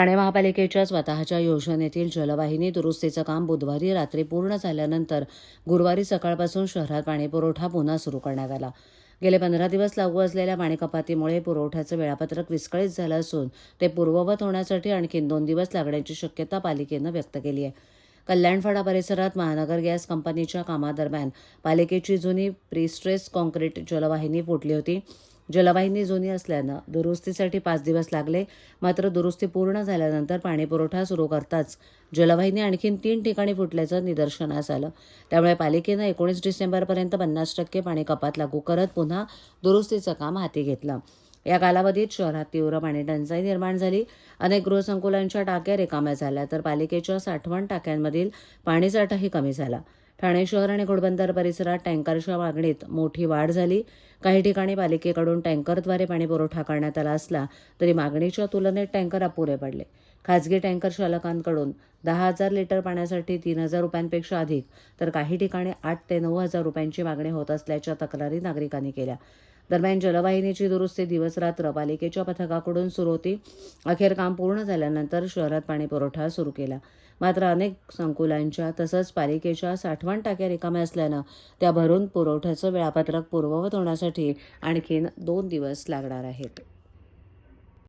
ठाणे महापालिकेच्या स्वतःच्या योजनेतील जलवाहिनी दुरुस्तीचं काम बुधवारी रात्री पूर्ण झाल्यानंतर गुरुवारी सकाळपासून शहरात पाणीपुरवठा पुन्हा सुरू करण्यात आला. गेले पंधरा दिवस लागू असलेल्या पाणी कपातीमुळे पुरवठ्याचं वेळापत्रक विस्कळीत झालं असून ते पूर्ववत होण्यासाठी आणखी दोन दिवस लागण्याची शक्यता पालिकेनं व्यक्त केली आहे. कल्याणफाडा परिसरात महानगर गॅस कंपनीच्या कामादरम्यान पालिकेची जुनी प्रीस्ट्रेस कॉन्क्रीट जलवाहिनी फुटली होती. जलवाहिनी जुनी असल्यानं दुरुस्तीसाठी पाच दिवस लागले. मात्र दुरुस्ती पूर्ण झाल्यानंतर पाणीपुरवठा सुरू करताच जलवाहिनी आणखीन तीन ठिकाणी फुटल्याचं निदर्शनास आलं. त्यामुळे पालिकेनं एकोणीस डिसेंबरपर्यंत पन्नास टक्के पाणी कपात लागू करत पुन्हा दुरुस्तीचं काम हाती घेतलं. या कालावधीत शहरात तीव्र पाणी टंचाई निर्माण झाली. अनेक गृहसंकुलांच्या टाक्या रिकाम्या झाल्या तर पालिकेच्या साठवण टाक्यांमधील पाणीसाठाही कमी झाला. ठाणे शहर आणि घोडबंदर परिसरात टँकरच्या मागणीत मोठी वाढ झाली. काही ठिकाणी पालिकेकडून टँकरद्वारे पाणीपुरवठा करण्यात आला असला तरी मागणीच्या तुलनेत टँकर अपुरे पडले. खाजगी टँकर चालकांकडून दहा हजार लिटर पाण्यासाठी तीन हजार रुपयांपेक्षा अधिक तर काही ठिकाणी आठ ते नऊ हजार रुपयांची मागणी होत असल्याच्या तक्रारी नागरिकांनी केल्या. दरम्यान जलवाहिनीची दुरुस्ती दिवस रात्र पालिकेच्या पथकाकडून सुरू होती. अखेर काम पूर्ण झाल्यानंतर शहरात पाणी पुरवठा सुरू केला. मात्र अनेक संकुलांच्या तसंच पालिकेच्या साठवण टाक्या रिकाम्या असल्यानं त्या भरून पुरवठ्याचं वेळापत्रक पूर्ववत होण्यासाठी आणखीन दोन दिवस लागणार आहेत.